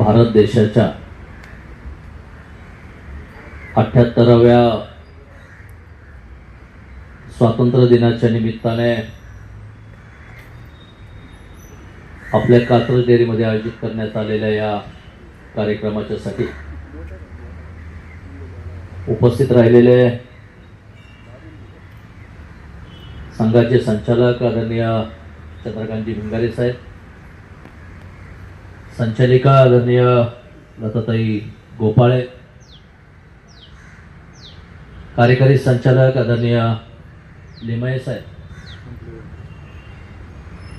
भारत देशाच्या अठ्याहत्तराव्या स्वातंत्र्य दिनाच्या निमित्ताने आपल्या कात्रज डेअरीमध्ये आयोजित करण्यात आलेल्या या कार्यक्रमाच्या साठी उपस्थित राहिलेले संघाचे संचालक आदरणीय चंद्रकांतजी भिंगारे साहेब संचालिका आदरणीय लताताई गोपाळे. कार्यकारी संचालक आदरणीय लिमये साहेब.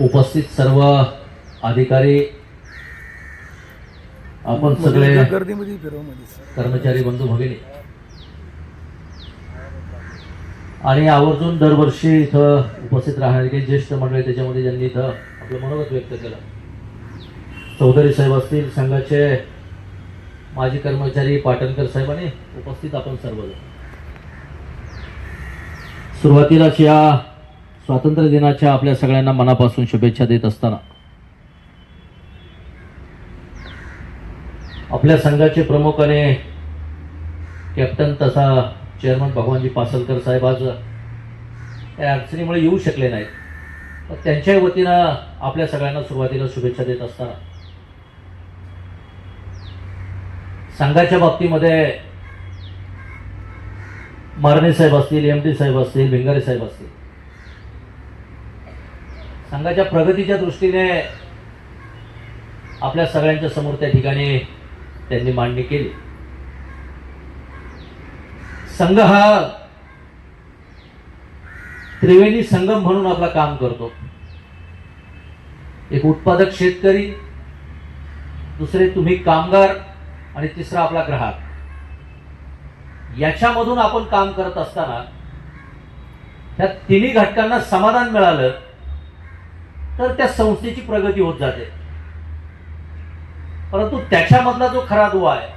उपस्थित सर्व अधिकारी आपण सगळे कर्मचारी बंधू भगिनी. आणि आवर्जून दरवर्षी इथं उपस्थित राहणारे काही ज्येष्ठ मंडळी त्याच्यामध्ये ज्यांनी इथं आपलं मनोगत व्यक्त केलं. चौधरी साहेब असतील संघाचे माजी कर्मचारी पाटणकर साहेब आणि उपस्थित आपण सर्वजण. सुरुवातीलाच या स्वातंत्र्य दिनाच्या आपल्या सगळ्यांना मनापासून शुभेच्छा देत असताना आपल्या संघाचे प्रमुखाने कॅप्टन तसा चेअरमन भगवानजी पासलकर साहेब आज या अडचणीमुळे येऊ शकले नाहीत. तर त्यांच्या वतीनं आपल्या सगळ्यांना सुरुवातीला शुभेच्छा देत असताना संघाच्या बाबतीमध्ये मारणे साहेब असतील एम डी साहेब असतील भिंगारे साहेब असतील. संघाच्या प्रगतीच्या दृष्टीने आपल्या सगळ्यांच्या समोर त्या ठिकाणी त्यांनी मांडणी केली. संघ हा त्रिवेणी संगम म्हणून आपला काम करतो. एक उत्पादक शेतकरी दुसरे तुम्ही कामगार आणि तिसरा आपला ग्राहक. याच्यामधून आपण काम करत असताना त्या तिन्ही घटकांना समाधान मिळालं तर त्या संस्थेची प्रगती होत जाते. परंतु त्याच्यामधला जो खरा दुवा आहे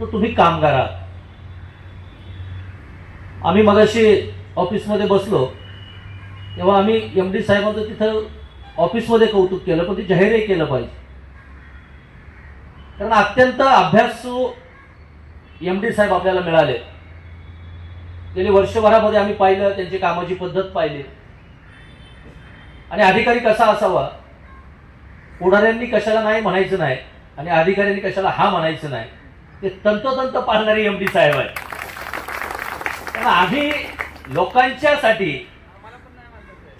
तो तुम्ही कामगार आहात. आम्ही मगाशी ऑफिसमध्ये बसलो तेव्हा आम्ही एम डी साहेबांचं तिथं ऑफिसमध्ये कौतुक केलं पण ते जाहीरही केलं पाहिजे. कारण अत्यंत अभ्यासू एम डी साहेब आपल्याला मिळाले. गेली वर्षभरामध्ये आम्ही पाहिलं त्यांची कामाची पद्धत पाहिली. आणि अधिकारी कसा असावा? पुढाऱ्यांनी कशाला नाही म्हणायचं नाही आणि अधिकाऱ्यांनी कशाला हा म्हणायचं नाही ते तंतोतंत पाळणारे एम डी साहेब आहे कारण आम्ही लोकांच्यासाठी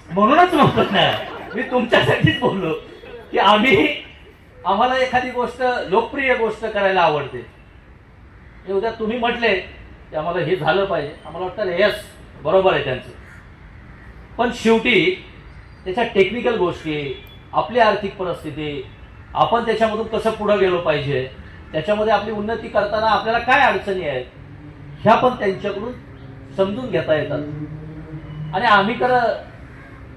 म्हणूनच म्हणतो ना मी तुमच्यासाठीच बोललो की आम्ही आम्हाला एखादी गोष्ट लोकप्रिय गोष्ट करायला आवडते. हे उद्या तुम्ही म्हटले की आम्हाला हे झालं पाहिजे. आम्हाला वाटतं येस बरोबर आहे त्यांचं. पण शेवटी त्याच्या टेक्निकल गोष्टी आपली आर्थिक परिस्थिती आपण त्याच्यामधून कसं पुढं गेलो पाहिजे त्याच्यामध्ये आपली उन्नती करताना आपल्याला काय अडचणी आहेत ह्या पण त्यांच्याकडून समजून घेता येतात. आणि आम्ही तर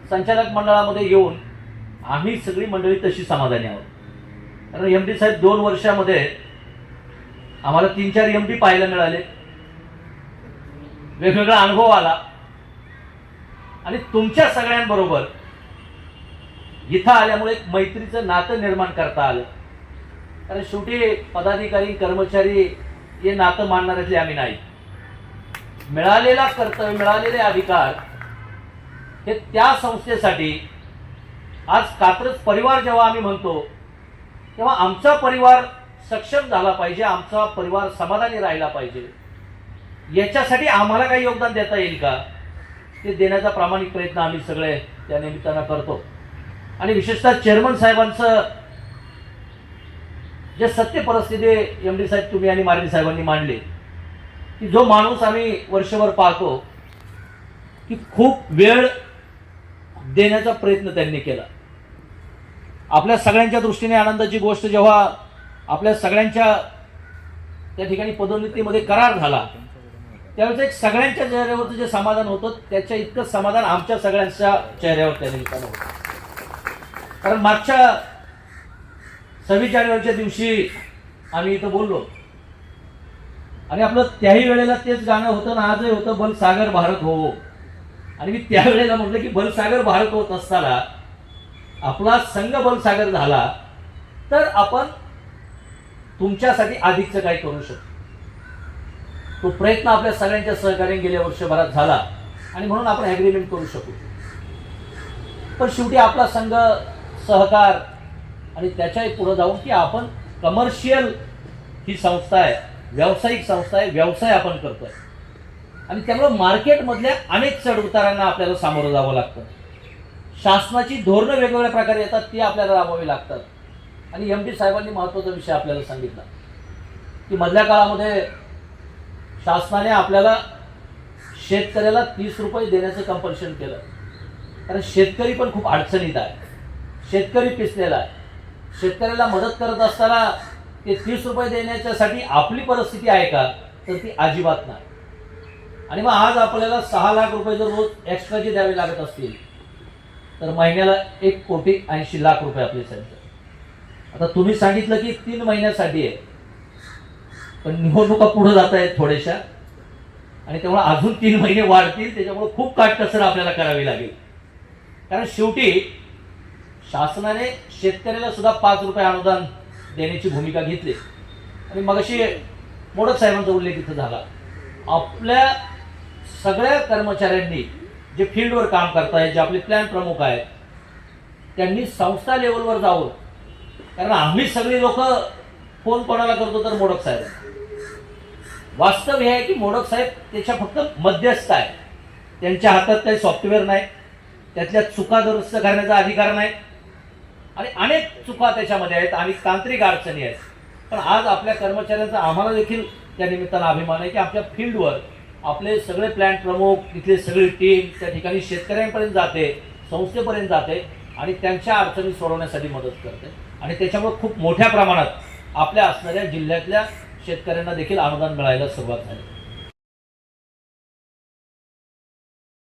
संचालक मंडळामध्ये येऊन आम्ही सगळी मंडळी तशी समाधानी आहोत. कारण एम डी साहेब दोन वर्षामध्ये आम्हाला तीन चार एम डी पाहायला मिळाले. वेगवेगळा अनुभव आला. आणि तुमच्या सगळ्यांबरोबर इथं आल्यामुळे एक मैत्रीचं नातं निर्माण करता आलं. कारण शेवटी पदाधिकारी कर्मचारी हे नातं मानणाऱ्यातले आम्ही नाही. मिळालेला कर्तव्य मिळालेले अधिकार हे त्या संस्थेसाठी आज कात्रज परिवार जेव्हा आम्ही म्हणतो तेव्हा आमचा परिवार सक्षम झाला पाहिजे आमचा परिवार समाधानी राहिला पाहिजे. याच्यासाठी आम्हाला काही योगदान देता येईल का? ते देण्याचा प्रामाणिक प्रयत्न आम्ही सगळे त्या निमित्तानं करतो. आणि विशेषतः चेअरमन साहेबांचं जे सत्य परिस्थिती एम डी साहेब तुम्ही आणि मारवी साहेबांनी मांडली की जो माणूस आम्ही वर्षभर पाहतो की खूप वेळ देण्याचा प्रयत्न त्यांनी केला. आपल्या सगळ्यांच्या दृष्टीने आनंदाची गोष्ट जेव्हा आपल्या सगळ्यांच्या त्या ठिकाणी पदोन्नतीमध्ये करार झाला त्यावेळेस एक सगळ्यांच्या चेहऱ्यावरचं जे समाधान होतं त्याच्या इतकं समाधान आमच्या सगळ्यांच्या चेहऱ्यावर त्या निमित्तानं होतं. कारण मागच्या सव्वीस जानेवारीच्या दिवशी आम्ही इथं बोललो. आणि आपलं त्याही वेळेला तेच गाणं होतं ना आजही होतं बलसागर भारत हो. आणि मी त्यावेळेला म्हटलं की बलसागर भारत होत असताना आपला संघ बलसागर झाला तर आपण तुमच्यासाठी अधिकचं काही करू शकतो. तो प्रयत्न आपल्या सगळ्यांच्या सहकार्याने गेल्या वर्षभरात झाला आणि म्हणून आपण ॲग्रीमेंट करू शकू. पण शेवटी आपला संघ सहकार आणि त्याच्याही पुढं जाऊन की आपण कमर्शियल ही संस्था आहे व्यावसायिक संस्था आहे व्यवसाय आपण करतोय. आणि त्यामुळं मार्केटमधल्या अनेक चढउतारांना आपल्याला सामोरं जावं लागतं. शासनाची धोरणं वेगवेगळ्या प्रकारे येतात ती आपल्याला राबवावी लागतात. आणि एम डी साहेबांनी महत्त्वाचा विषय आपल्याला सांगितला. की मधल्या काळामध्ये शासनाने आपल्याला शेतकऱ्याला तीस रुपये देण्याचं कंपल्शन केलं. कारण शेतकरी पण खूप अडचणीत आहे. शेतकरी पिसलेला आहे. शेतकऱ्याला मदत करत असताना ते तीस रुपये देण्याच्यासाठी आपली परिस्थिती आहे का? तर ती अजिबात नाही. आणि मग आज आपल्याला सहा लाख रुपये जर रोज एक्स्ट्राचे द्यावे लागत असतील तर महिन्याला एक कोटी ऐंशी लाख रुपये आपले संच आता तुम्ही सांगितलं की तीन महिन्यासाठी आहे. पण निवडणुका पुढे जात आहेत थोड्याशा. आणि त्यामुळे अजून तीन महिने वाढतील त्याच्यामुळे खूप काटकसर आपल्याला करावी लागेल. कारण शेवटी शासनाने शेतकऱ्याला सुद्धा पाच रुपये अनुदान देण्याची भूमिका घेतली. आणि मगाशी मोडक साहेबांचा उल्लेख इथं झाला. आपल्या सगळ्या कर्मचाऱ्यांनी जे फील्डवर काम करतायत जे आपले प्लॅन प्रमुख आहेत त्यांनी संस्था लेवलवर जाऊन कारण आम्ही सगळी लोक फोन कोणाला करतो तर मोडक साहेब. वास्तव हे आहे की मोडक साहेब त्याच्या फक्त मध्यस्थ आहे त्यांच्या हातात काही सॉफ्टवेअर नाही. त्यातल्या चुका दुरुस्त करण्याचा अधिकार नाही. आणि अनेक चुका त्याच्यामध्ये आहेत. आणि तांत्रिक अडचणी आहेत. पण आज आपल्या कर्मचाऱ्यांचा आम्हाला देखील त्या निमित्तानं अभिमान आहे की आपल्या फील्डवर आपले सगळे प्लॅन प्रमुख तिथले सगळी टीम त्या ठिकाणी शेतकऱ्यांपर्यंत जाते संस्थेपर्यंत जाते आणि त्यांच्या अडचणी सोडवण्यासाठी मदत करते. आणि त्याच्यामुळे खूप मोठ्या प्रमाणात आपल्या असणाऱ्या जिल्ह्यातल्या शेतकऱ्यांना देखील अनुदान मिळायला सुरुवात झाली.